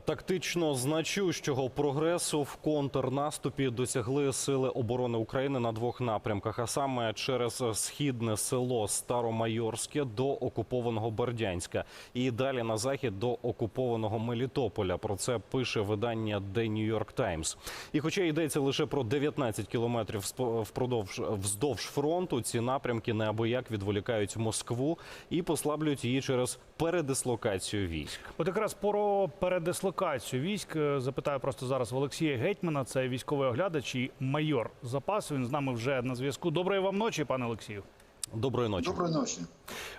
Тактично значущого прогресу в контрнаступі досягли сили оборони України на двох напрямках, а саме через східне село Старомайорське до окупованого Бердянська і далі на захід до окупованого Мелітополя. Про це пише видання The New York Times. І хоча йдеться лише про 19 кілометрів впродовж вздовж фронту, ці напрямки неабияк відволікають Москву і послаблюють її через передислокацію військ. От якраз про передислокацію військ е, запитаю просто зараз в Олексія Гетьмана. Це військовий оглядач і майор запасу. Він з нами вже на зв'язку. Доброї вам ночі, пане Олексію. Доброї ночі. Доброї ночі.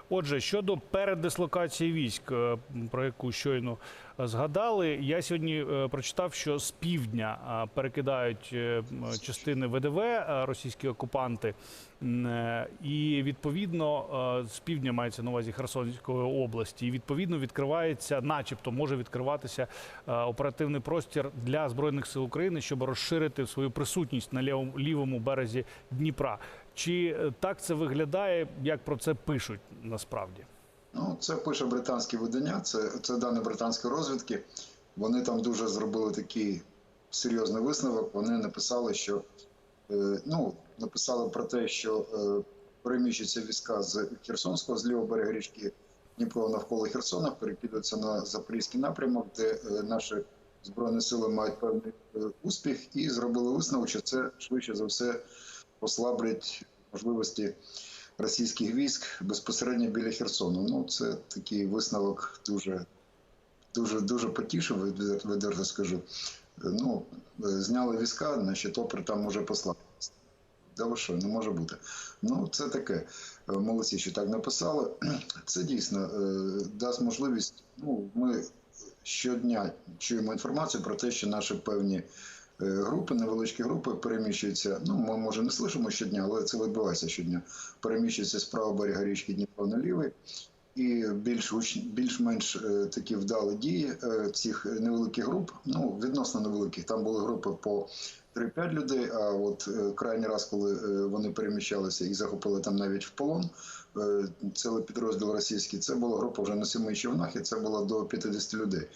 Отже, щодо передислокації військ, е, про яку щойно е, згадали, я сьогодні е, прочитав, що з півдня перекидають частини ВДВ російські окупанти, і відповідно з півдня мається на увазі Херсонської області. І відповідно відкривається, начебто, може відкриватися оперативний простір для збройних сил України, щоб розширити свою присутність на лівому березі Дніпра. Чи е, так це виглядає, як про це пишуть насправді? Ну, це пише британське видання, це, це дані британської розвідки. Вони там дуже зробили такий серйозний висновок. Вони написали, що е, ну, написали про те, що е, переміщуються війська з Херсонського, з лівого берега річки Дніпро навколо Херсона, перекидаються на Запорізький напрямок, де е, наші збройні сили мають певний е, успіх, і зробили висновок, що це швидше за все послаблять можливості російських військ безпосередньо біля Херсону. Ну, це такий висновок дуже, дуже, дуже потішив, відверто скажу. Ну, е, зняли війська, значить, опір там може послабитися. Да ви що, не може бути. Ну, це таке. Е, Молодці, що так написали. Це дійсно е, дасть можливість. Ну, ми щодня чуємо інформацію про те, що наші певні групи, невеличкі групи переміщуються. Ну, ми може не слышимо щодня, але це відбувається щодня. Переміщуються з правого берега річки Дніпро на лівий. І більш більш-менш е, такі вдалі дії е, цих невеликих груп, ну відносно невеликих. Там були групи по 3-5 людей. А от е, крайній раз, коли е, вони переміщалися і захопили там навіть в полон е, цілий підрозділ російський, це була група вже на семи човнах, і це було до 50 людей.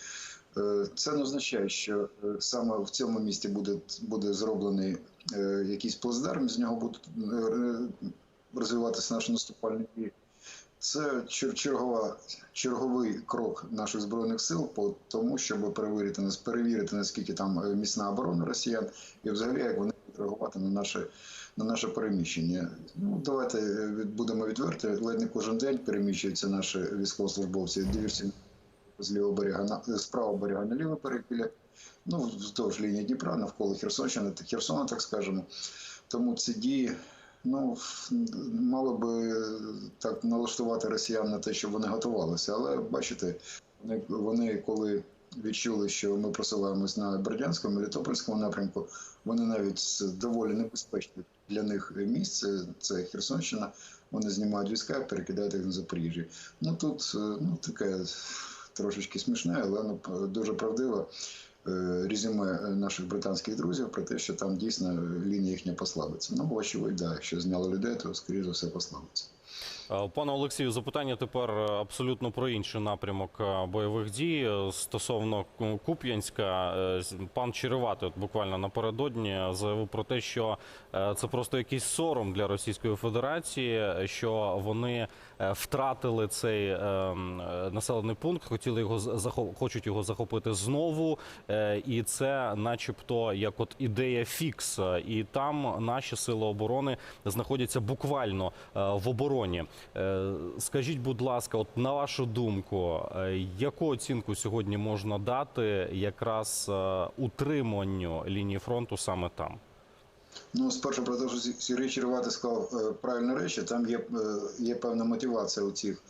Е, Це не означає, що е, саме в цьому місті буде, буде зроблений е, якийсь плацдарм, з нього будуть розвиватися наші наступальні дії. Це чер- чергова, черговий крок наших збройних сил по тому, щоб перевірити нас, перевірити наскільки там міцна оборона росіян, і взагалі як вони будуть реагувати на наше на наше переміщення. Ну давайте будемо відверті. Ледь не кожен день переміщуються наші військовослужбовці. Дивіться з лівого берега на з правого берега на лівий берег біля ну вздовж лінії Дніпра, навколо Херсонщини та Херсона, так скажемо. Тому ці дії. Ну, мало би так налаштувати росіян на те, щоб вони готувалися. Але бачите, вони, вони коли відчули, що ми просуваємось на Бердянському, Мелітопольському напрямку, вони навіть з доволі небезпечних для них місць, це- Херсонщина, вони знімають війська, перекидають їх на Запоріжжя. Ну тут е, ну, таке трошечки смішне, але ну, дуже правдиве е, резюме наших британських друзів про те, що там дійсно лінія їхня послабиться. Ну, очевидь, да, якщо зняли людей, то скоріш за все послабиться. Е, Пане Олексію, запитання тепер е, абсолютно про інший напрямок е, бойових дій стосовно Куп'янська. Пан Черевати от буквально напередодні заявив про те, що це просто якийсь сором для Російської Федерації, що вони втратили цей населений пункт, хотіли його хочуть його захопити знову, і це, начебто, як от ідея фікс. І там наші сили оборони знаходяться буквально в обороні. Е, Скажіть, будь ласка, от на вашу думку, е, яку оцінку сьогодні можна дати якраз е, утриманню лінії фронту саме там? Ну, спершу про те, що Сергій Черевати сказав правильні речі. Там є, є певна мотивація у цих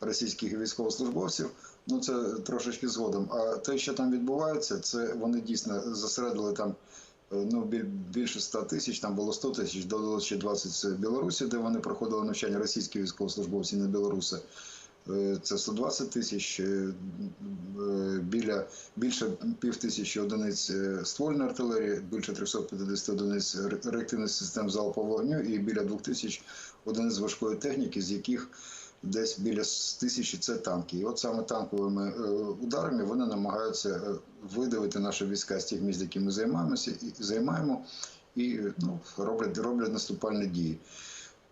російських військовослужбовців. Ну це трошечки згодом. А те, що там відбувається, це вони дійсно зосередили там. Е, Ну, більше 100 тисяч, там було 100 тисяч, додалося ще 20 з Білорусі, де вони проходили навчання російські військовослужбовці, не білоруси. Е, Це 120 тисяч, е, біля більше пів тисячі одиниць ствольної артилерії, більше 350 одиниць реактивних систем залпового вогню і біля 2 тисяч одиниць важкої техніки, з яких десь біля тисячі це танки. І от саме танковими е, ударами вони намагаються е, видавити наші війська з тих місць, які ми займаємося і займаємо, і ну, роблять, роблять наступальні дії.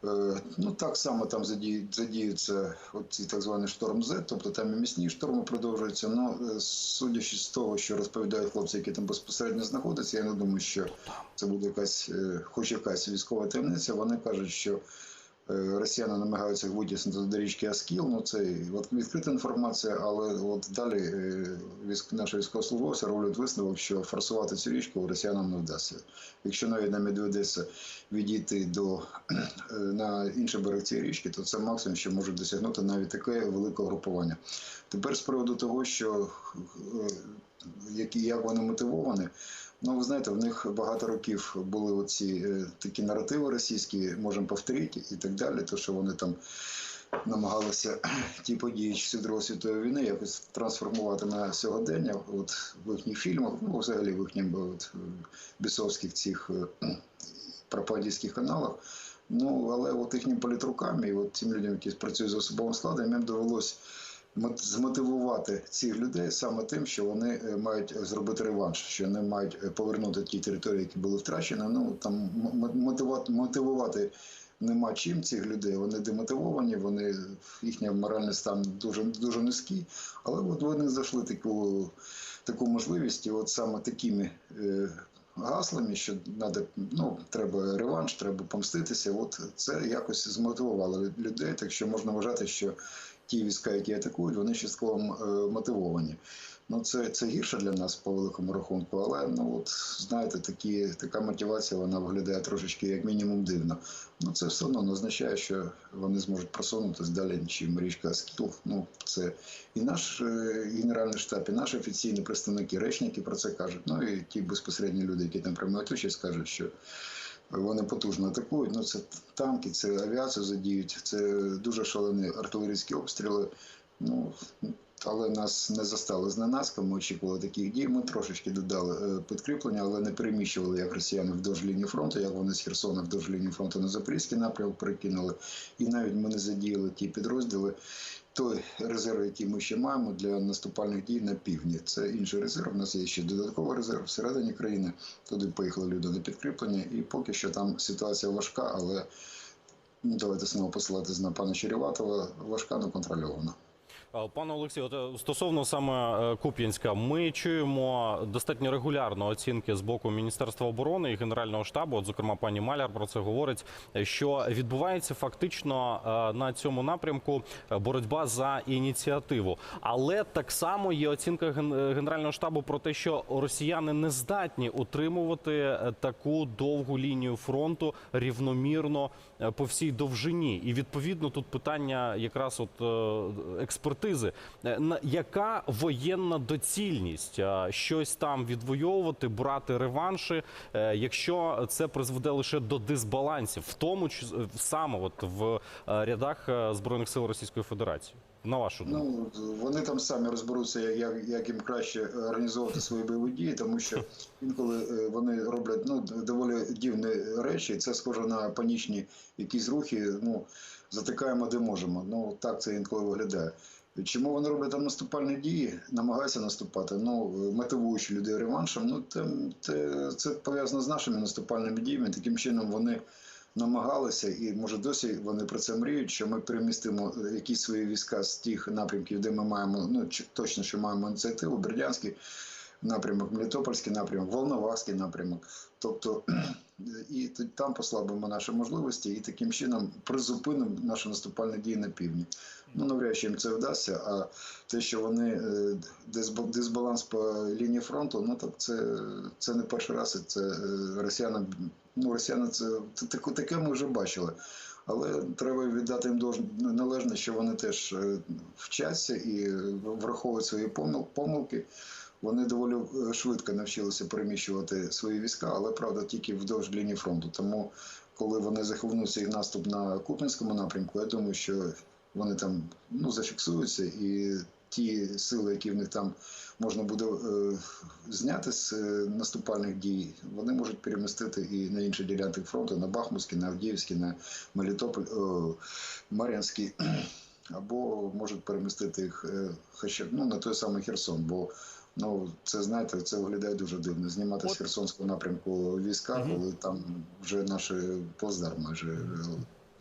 Е, Ну, так само там задіються ці так звані шторм З, тобто там і місні шторми продовжуються. Ну, судячи з того, що розповідають хлопці, які там безпосередньо знаходяться, я не думаю, що це буде якась, хоч якась військова таємниця. Вони кажуть, що росіяни намагаються витіснити до річки Аскіл. Ну, це от відкрита інформація, але от далі е, наші військовослужбовці роблять висновок, що форсувати цю річку росіянам не вдасться. Якщо навіть нам доведеться відійти до е, на інший берег цієї річки, то це максимум, що може досягнути навіть таке велике групування. Тепер з приводу того, що е, як вони мотивовані. Ну, ви знаєте, в них багато років були оці е, такі наративи російські, можемо повторити і так далі. То, що вони там намагалися ті події часів Другої світової війни якось трансформувати на сьогодення, от в їхніх фільмах, ну взагалі в їхніх от, бісовських цих е, пропагандистських каналах. Ну, але от їхнім політрукам і от тим людям, які працюють з особовим складом, їм довелось мот- змотивувати цих людей саме тим, що вони е, мають зробити реванш, що вони мають е, повернути ті території, які були втрачені. Ну там мотивувати, мотивувати нема чим цих людей. Вони демотивовані, вони їхній моральний стан дуже дуже низький. Але от вони знайшли таку, таку можливість, і от саме такими. Е, Гаслами, що надо, ну, треба реванш, треба помститися. От це якось змотивувало людей. Так що можна вважати, що ті війська, які атакують, вони частково е, мотивовані. Ну, це, це гірше для нас по великому рахунку, але ну от знаєте, такі, така мотивація вона виглядає трошечки як мінімум дивно. Ну це все одно не означає, що вони зможуть просунутися далі, чим річка Аскіл. Ну це і наш е, генеральний штаб, і наші офіційні представники, речники про це кажуть. Ну і ті безпосередні люди, які там приймають участь, кажуть, що вони потужно атакують. Ну це танки, це авіацію задіють, це дуже шалені артилерійські обстріли. Ну але нас не застали зненацька. Ми очікували таких дій. Ми трошечки додали е, підкріплення, але не переміщували як росіяни вдовж лінії фронту, як вони з Херсона вдовж лінії фронту на Запорізький напрямок перекинули. І навіть ми не задіяли ті підрозділи. Той резерв, який ми ще маємо для наступальних дій на півдні, це інший резерв. У нас є ще додатковий резерв всередині країни. Туди поїхали люди на підкріплення, і поки що там ситуація важка, але ну, давайте знову посилатись на пана Череватова, важка, не контрольована. Е, Пане Олексію, е, стосовно саме е, Куп'янська, ми чуємо достатньо регулярно оцінки з боку Міністерства оборони і Генерального штабу. От, зокрема, пані Маляр про це говорить. Що відбувається фактично на цьому напрямку боротьба за ініціативу. Але так само є оцінка Ген- Генерального штабу про те, що росіяни не здатні утримувати таку довгу лінію фронту рівномірно по всій довжині. І відповідно тут питання якраз от е, експертизи. Е, Яка воєнна доцільність е, щось там відвоювати, брати реванші, е, якщо це призведе лише до дисбалансів, в тому саме от в рядах збройних сил Російської Федерації? На вашу думку? Ну вони там самі розберуться, як, як, як їм краще організовувати свої бойові дії, тому що інколи вони роблять ну доволі дивні речі. Це схоже на панічні якісь рухи. Ну затикаємо де можемо. Ну так це інколи виглядає. Чому вони роблять там наступальні дії, намагаються наступати, ну мотивуючи людей реваншем. Ну це, це, це пов'язано з нашими наступальними діями. Таким чином вони намагалися, і може досі вони про це мріють, що ми перемістимо е, якісь свої війська з тих напрямків, де ми маємо ну чи- точно, що маємо ініціативу, Бердянський напрямок, Мелітопольський напрямок, Волновахський напрямок. Тобто і там послабимо наші можливості, і таким чином призупинимо наші наступальні дії на півдні. Ну навряд чи їм це вдасться. А те, що вони е, дисбал- дисбаланс по лінії фронту, ну так це, це не перший раз. Це е, росіяни, ну росіяни це, таке, ми вже бачили. Але треба віддати їм належне, що вони теж е, вчаться і враховують свої помил- помилки. Вони доволі е, швидко навчилися переміщувати свої війська, але правда тільки вдовж лінії фронту. Тому, коли вони заховнуться їх наступ на Купінському напрямку, я думаю, що вони там ну, зафіксуються, і ті сили, які в них там можна буде е, зняти з е, наступальних дій, вони можуть перемістити і на інші ділянки фронту, на Бахмутський, на Авдіївський, на Мелітополь, о, Мар'янський або можуть перемістити їх е, хоча ну, на той самий Херсон, бо ну, це знаєте, це виглядає дуже дивно. Знімати з Херсонського напрямку війська, коли там вже наші плацдарм майже.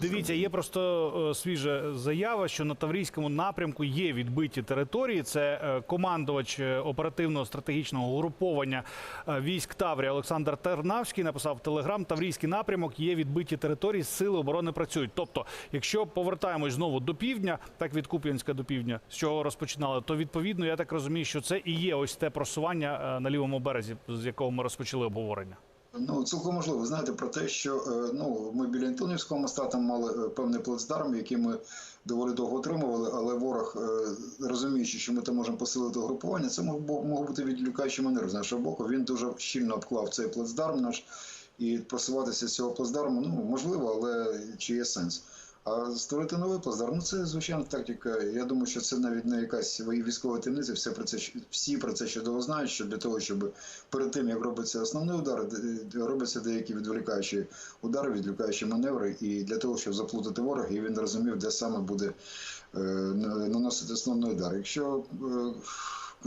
Дивіться, є просто е, свіжа заява, що на Таврійському напрямку є відбиті території. Це е, командувач е, оперативного стратегічного угруповання військ Таврія Олександр Тернавський написав в Телеграм: Таврійський напрямок є відбиті території, сили оборони працюють. Тобто, якщо повертаємось знову до півдня, так від Куп'янська до півдня, з чого розпочинали, то відповідно я так розумію, що це і є ось те просування на лівому березі, з якого ми розпочали обговорення. Ну, цілком можливо. Знаєте про те, що е, ну, ми біля Антонівського моста там мали е, певний плацдарм, який ми доволі довго отримували, але ворог, е, розуміючи, що ми там можемо посилити угрупування, це мог, бути відлюкаючий манер з нашого боку. Він дуже щільно обклав цей плацдарм наш, і просуватися з цього плацдарму, ну, можливо, але чи є сенс? А створити новий плацдарм, ну це звичайна тактика. Я думаю, що це навіть не якась військова таємниця. Всі про це всі про це чудово знають. Що для того, щоб перед тим як робиться основний удар, робляться деякі відволікаючі удари, відволікаючі маневри, і для того, щоб заплутати ворога, і він розумів, де саме буде е, наносити основний удар. Якщо е,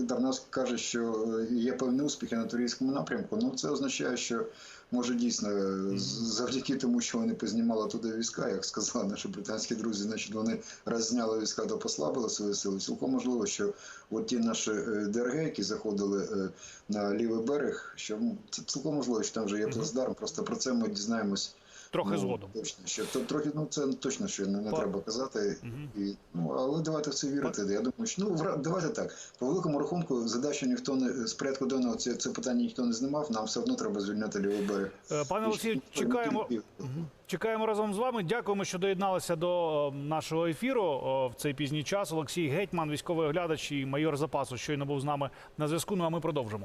Тарнавський каже, що е, є певні успіхи на турійському напрямку, ну це означає, що може дійсно е, завдяки тому, що вони познімали туди війська, як сказали наші британські друзі, значить вони раз зняли війська, то послабили свої сили. Цілком можливо, що от ті наші е, ДРГ, які заходили на лівий берег, що це цілком можливо, що там вже є плацдарм. Просто про це ми дізнаємось. Трохи ну, згодом. Точно, що то трохи, ну це точно, що не, не треба казати. Мгм. І, ну, але давайте в це вірити. Я думаю, що ну давайте так. По великому рахунку, задачу ніхто не з порядку денного це, це питання ніхто не знімав. Нам все одно треба звільняти лівий берег. Е, Пане Олексію, чекаємо. Чекаємо разом з вами. Дякуємо, що доєдналися до е, нашого ефіру в цей пізній час. Олексій Гетьман, військовий оглядач і майор запасу, щойно був з нами на зв'язку. Ну а ми продовжимо.